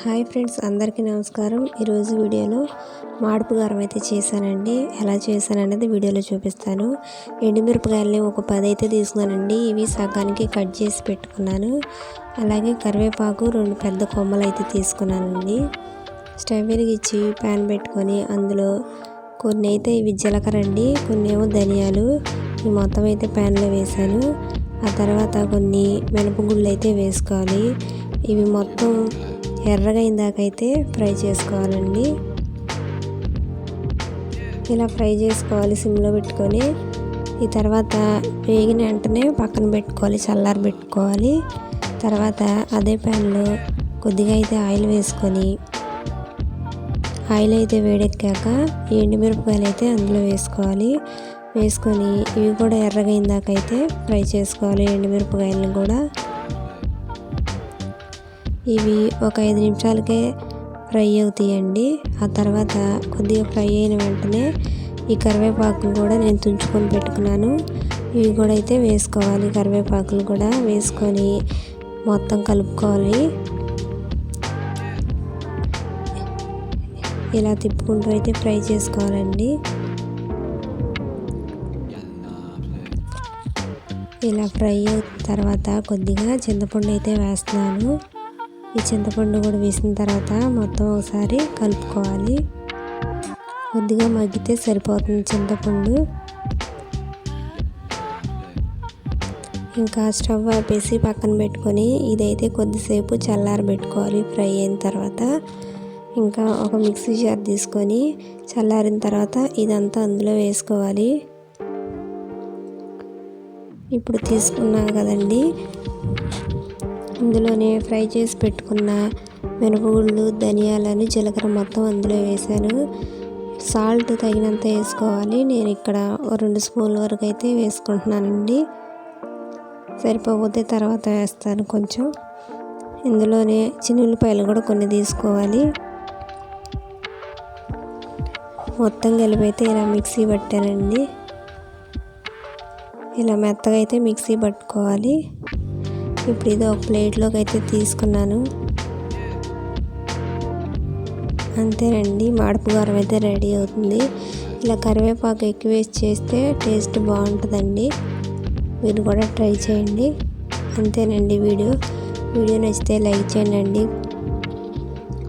Hi friends అందరికీ నమస్కారం. ఈరోజు వీడియోలో మాడుపు గారం అయితే చేశానండి. ఎలా చేశాననేది వీడియోలో చూపిస్తాను. ఎండుమిరపకాయలని ఒక పది అయితే తీసుకున్నానండి. ఇవి సగానికి కట్ చేసి పెట్టుకున్నాను. అలాగే కరివేపాకు రెండు పెద్ద కొమ్మలు అయితే తీసుకున్నానండి. స్టవ్ వెలిగించి ప్యాన్ పెట్టుకొని అందులో కొన్ని అయితే ఇవి జీలకర్ర అండి కొన్ని ఏమో ధనియాలు. ఈ మొత్తం అయితే ప్యాన్లో వేసాను ఆ తర్వాత కొన్ని మినపగుళ్ళు అయితే వేసుకోవాలి. ఇవి మొత్తం ఎర్రగా ఇందాకైతే ఫ్రై చేసుకోవాలండి. ఇలా ఫ్రై చేసుకోవాలి సిమ్లో పెట్టుకొని. ఈ తర్వాత వేగిన వెంటనే పక్కన పెట్టుకోవాలి చల్లారి పెట్టుకోవాలి. తర్వాత అదే ప్యాన్లో కొద్దిగా అయితే ఆయిల్ వేసుకొని ఆయిల్ అయితే వేడెక్కాక ఎండుమిరపకాయలు అయితే అందులో వేసుకోవాలి. వేసుకొని ఇవి కూడా ఎర్రగయిందాకైతే ఫ్రై చేసుకోవాలి ఎండుమిరపకాయలను కూడా. ఇవి ఒక ఐదు నిమిషాలకే ఫ్రై అవుతాయండి. ఆ తర్వాత కొద్దిగా ఫ్రై అయిన వెంటనే ఈ కరివేపాకులు కూడా నేను తుంచుకొని పెట్టుకున్నాను. ఇవి కూడా అయితే వేసుకోవాలి. కరివేపాకులు కూడా వేసుకొని మొత్తం కలుపుకోవాలి. ఇలా తిప్పుకుంటూ అయితే ఫ్రై చేసుకోవాలండి. ఇలా ఫ్రై అయిన తర్వాత కొద్దిగా చింతపండు అయితే వేస్తున్నాను. ఈ చింతపండు కూడా వేసిన తర్వాత మొత్తం ఒకసారి కలుపుకోవాలి. కొద్దిగా మగ్గితే సరిపోతుంది చింతపండు. ఇంకా స్టవ్ ఆపేసి పక్కన పెట్టుకొని ఇదైతే కొద్దిసేపు చల్లారబెట్టుకోవాలి ఫ్రై అయిన తర్వాత. ఇంకా ఒక మిక్సీ జార్ తీసుకొని చల్లారిన తర్వాత ఇదంతా అందులో వేసుకోవాలి. ఇప్పుడు తీసుకున్నాం కదండి. ఇందులోనే ఫ్రై చేసి పెట్టుకున్న మినపగుళ్ళు ధనియాలను జీలకర్ర మొత్తం అందులో వేసాను సాల్ట్ తగినంత వేసుకోవాలి. నేను ఇక్కడ రెండు స్పూన్ల వరకు అయితే వేసుకుంటున్నానండి. సరిపోతే తర్వాత వేస్తాను కొంచెం. ఇందులోనే ఉల్లిపాయలు కూడా కొన్ని తీసుకోవాలి. మొత్తం కలిపైతే ఇలా మిక్సీ పట్టానండి. ఇలా మెత్తగా అయితే మిక్సీ పట్టుకోవాలి. ఇప్పుడు ఇది ఒక ప్లేట్లోకి అయితే తీసుకున్నాను. అంతేనండి మాడుపు అయితే రెడీ అవుతుంది. ఇలా కరివేపాకు ఎక్కువ వేసి చేస్తే టేస్ట్ బాగుంటుందండి. మీరు కూడా ట్రై చేయండి. అంతేనండి వీడియో. వీడియో నచ్చితే లైక్ చేయండి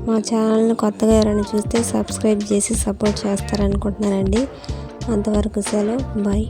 మా ఛానల్ని కొత్తగా ఎవరైనా చూస్తే సబ్స్క్రైబ్ చేసి సపోర్ట్ చేస్తారనుకుంటున్నానండి. అంతవరకు సెలవు. బాయ్.